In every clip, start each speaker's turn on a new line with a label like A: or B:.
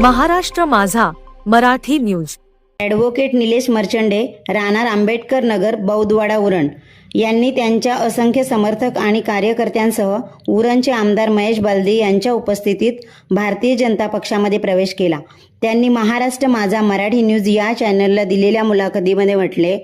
A: महाराष्ट्र माझा Marathi news.
B: Advocate Nilesh Marchande राहणार आंबेडकर नगर बौद्धवाडा उरण. यांनी त्यांच्या असंख्य समर्थक आणि कार्यकर्त्यांसह उरणचे आमदार महेश बालदी यांच्या उपस्थितीत भारतीय जनता पक्षामध्ये प्रवेश केला. त्यांनी महाराष्ट्र माझा मराठी न्यूज या चॅनलला दिलेल्या मुलाखतीमध्ये म्हटले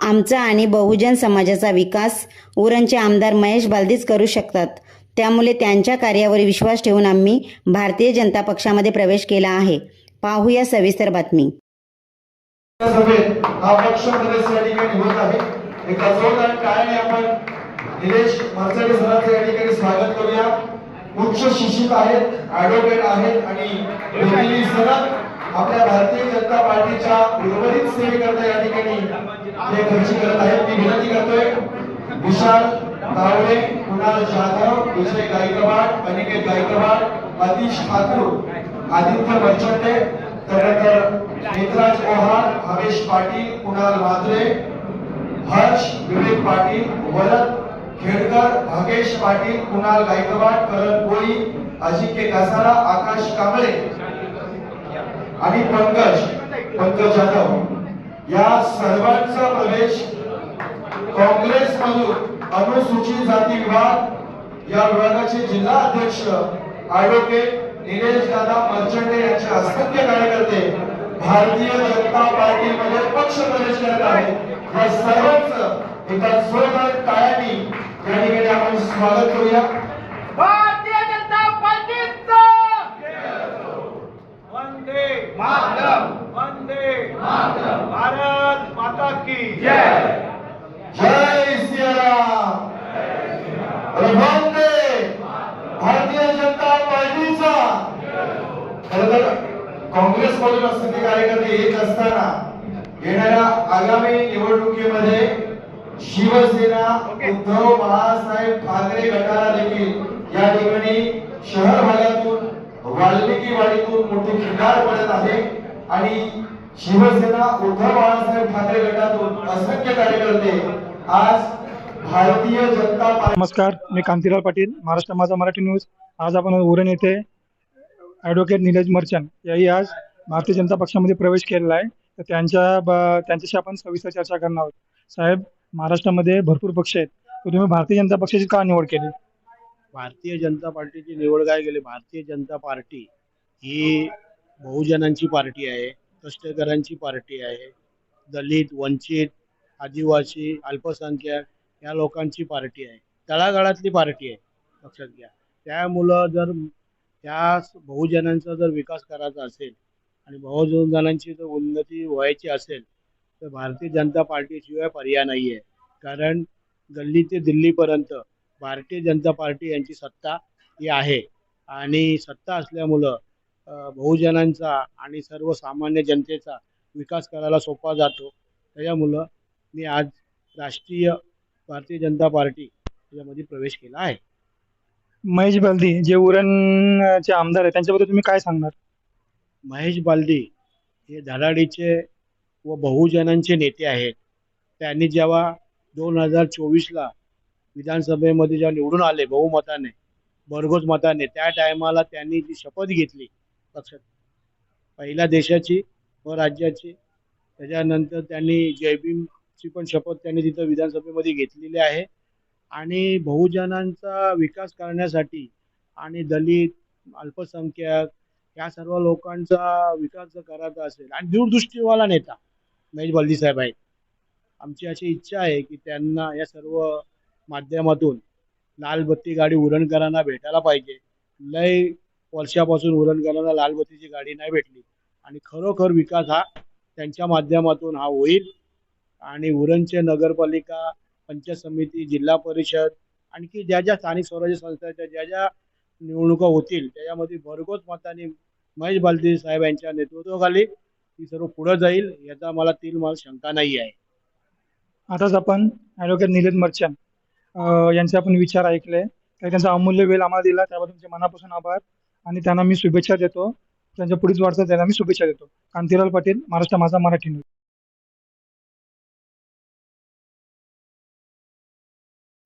B: आमचा आणि बहुजन समाजाचा विकास उरणचे आमदार महेश बालदीच करू शकतात. त्यामुळे त्यांच्या कार्यावर विश्वास ठेवून आम्ही भारतीय जनता पक्षामध्ये प्रवेश केला आहे. पाहूया सविस्तर बातमी.
C: स्वागत करूया. उच्च शिक्षित आहेत ऍडव्होकेट आहेत आणि दोन्ही आपल्या भारतीय जनता पार्टीच्या उर्वरित सेवेकरता या ठिकाणी ते खर्ची करत आहेत. मी विनंती करतोय विशाल तावडे कुणाल जाधव विजय गायकवाड अनिकेत गायकवाड अतिश ठाकूर आदित्य मर्चंडे त्यानंतर नेत्राज ओहार हवेश पाटील कुणाल म्हात्रे हर्ष विवेक पाटील वरद खेडकर भागेश पाटील कुणाल गायकवाड करण कोळी अजिंक्य कासारा आकाश कांबळे आणि पंकज पंकज जाधव. या सर्वांचा प्रवेश काँग्रेस मधून अनुसूचित जाती विभाग या विभागाचे जिल्हा अध्यक्ष ऍडव्होकेट निलेश दादा मर्चंडे यांचे असंख्य कार्यकर्ते भारतीय जनता पार्टीमध्ये पक्ष प्रवेश करत आहेत. या सर्वच एका जोरदार टाळ्यांनी या ठिकाणी आपण स्वागत करूया
D: भारतीय जनता पार्टीचा वंदे मातरम वंदे मातरम भारत माता की जय
C: जय सियाराम वंदे भारतीय जनता पार्टीचा खरं तर काँग्रेस मधून असणारे कार्यकर्ते येत असताना येणाऱ्या आगामी निवडणुकीमध्ये शिवसेना उद्धव बाळासाहेब ठाकरे गटाला देखील या ठिकाणी शहर भागातून वाल्मिकी वाडीतून मोठी खिंडार पडत आहे. आणि शिवसेना उद्धव बाळासाहेब ठाकरे गटातून असंख्य कार्यकर्ते आज भारतीय जनता
E: नमस्कार मी कांतीलाल पाटील महाराष्ट्र माझा मराठी न्यूज. आज आपण उरण येथे ॲडव्होकेट निलेश मर्चंट याही आज भारतीय जनता पक्षामध्ये प्रवेश केलेला आहे. तर त्यांच्या ब त्यांच्याशी आपण सविस्तर चर्चा करणार आहोत. साहेब महाराष्ट्रामध्ये भरपूर पक्ष आहेत. तर तुम्ही भारतीय जनता पक्षाची का निवड केली?
F: भारतीय जनता पार्टीची निवड काय केली? भारतीय जनता पार्टी ही बहुजनांची पार्टी आहे कष्टकऱ्यांची पार्टी आहे दलित वंचित आदिवासी अल्पसंख्याक या लोकांची पार्टी आहे. तळागाळातली पार्टी आहे लक्षात घ्या. त्यामुळं जर त्या बहुजनांचा जर विकास करायचा असेल आणि बहुजनांची जर उन्नती व्हायची असेल तर भारतीय जनता पार्टीशिवाय पर्याय नाही आहे कारण गल्ली ते दिल्लीपर्यंत भारतीय जनता पार्टी यांची सत्ता ही आहे. आणि सत्ता असल्यामुळं बहुजनांचा आणि सर्वसामान्य जनतेचा विकास करायला सोपा जातो. त्याच्यामुळं मी आज राष्ट्रीय भारतीय जनता पार्टी याच्यामध्ये प्रवेश केला आहे.
E: महेश बल्दी जे उरणचे आमदार आहेत त्यांच्याबद्दल तुम्ही काय सांगणार?
F: महेश बालदी हे धडाडीचे व बहुजनांचे नेते आहेत. त्यांनी जेव्हा दोन हजार चोवीसला विधानसभेमध्ये जेव्हा निवडून आले बहुमताने भरघोस मताने त्या टायमाला त्यांनी जी शपथ घेतली लक्षात पहिल्या देशाची व राज्याची त्याच्यानंतर त्यांनी जयभीमची पण शपथ त्यांनी तिथं विधानसभेमध्ये घेतलेली आहे. आणि बहुजनांचा विकास करण्यासाठी आणि दलित अल्पसंख्याक या सर्व लोकांचा विकास जर करायचा असेल आणि दूरदृष्टीवाला नेता महेश बल्दी साहेब आहेत आमची अशी इच्छा आहे की त्यांना या सर्व माध्यमातून लाल बत्ती गाडी उरणकरांना भेटायला पाहिजे. लय वर्षापासून उरणकरांना लाल बत्तीची गाडी नाही भेटली आणि खरोखर विकास हा त्यांच्या माध्यमातून हा होईल. आणि उरणचे नगरपालिका पंचायत समिती जिल्हा परिषद आणखी ज्या ज्या स्थानिक स्वराज्य संस्थांच्या ज्या ज्या निवडणुका होतील त्याच्यामध्ये भरघोस मताने महेश बालदी साहेब यांच्या नेतृत्वाखाली ती सर्व पुढे जाईल याचा मला तीन मला शंका नाही आहे.
E: आताच आपण ॲडव्होकेट निलेश मर्चंट यांचे आपण विचार ऐकले तर त्यांचा अमूल्य वेळ आम्हाला दिला त्याबद्दल तुमचे मनापासून आभार आणि त्यांना मी शुभेच्छा देतो. त्यांच्या पुढील वाटचाल त्यांना मी शुभेच्छा देतो. कांतीलाल पाटील महाराष्ट्र माझा मराठी न्यूज.